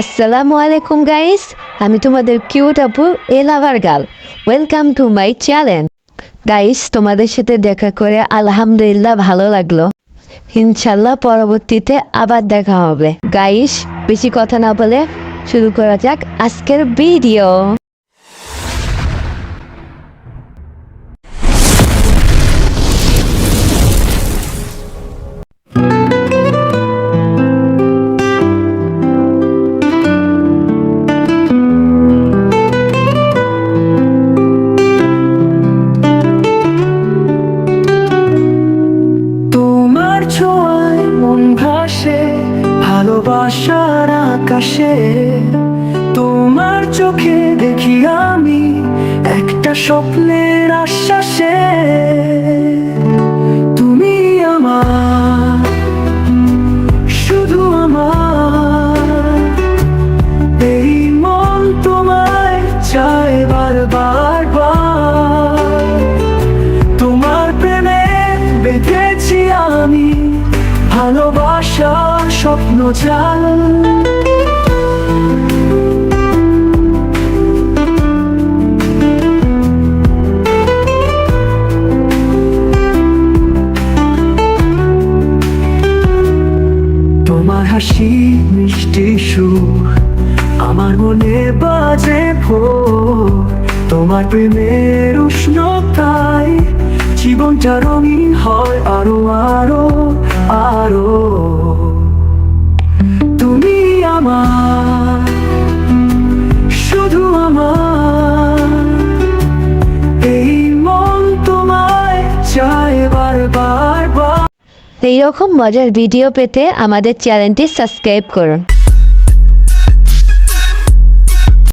আসসালামু আলাইকুম গাইস আমি তোমাদের কিউট আপু এলাভার গাল welcome to my channel guys তোমাদের সাথে দেখা করে আলহামদুলিল্লাহ ভালো লাগল। ইনশাল্লাহ পরবর্তীতে আবার দেখা হবে। গাইস বেশি কথা না বলে শুরু করা যাক আজকের ভিডিও ভালোবাসার আকাশে তোমার চোখে দেখি আমি একটা স্বপ্নের আশ্বাসে। স্বপ্ন চাল। তোমার হাসি, মিষ্টি সুর, আমার মনে বাজে ভোর। তোমার প্রেমের উষ্ণতায় জীবনটা রঙিন হয় আরও আরও আমার, শুধু আমার। এই মন তোমায় চায় বারবার এইরকম মজার ভিডিও পেতে আমাদের চ্যানেলটি সাবস্ক্রাইব করুন।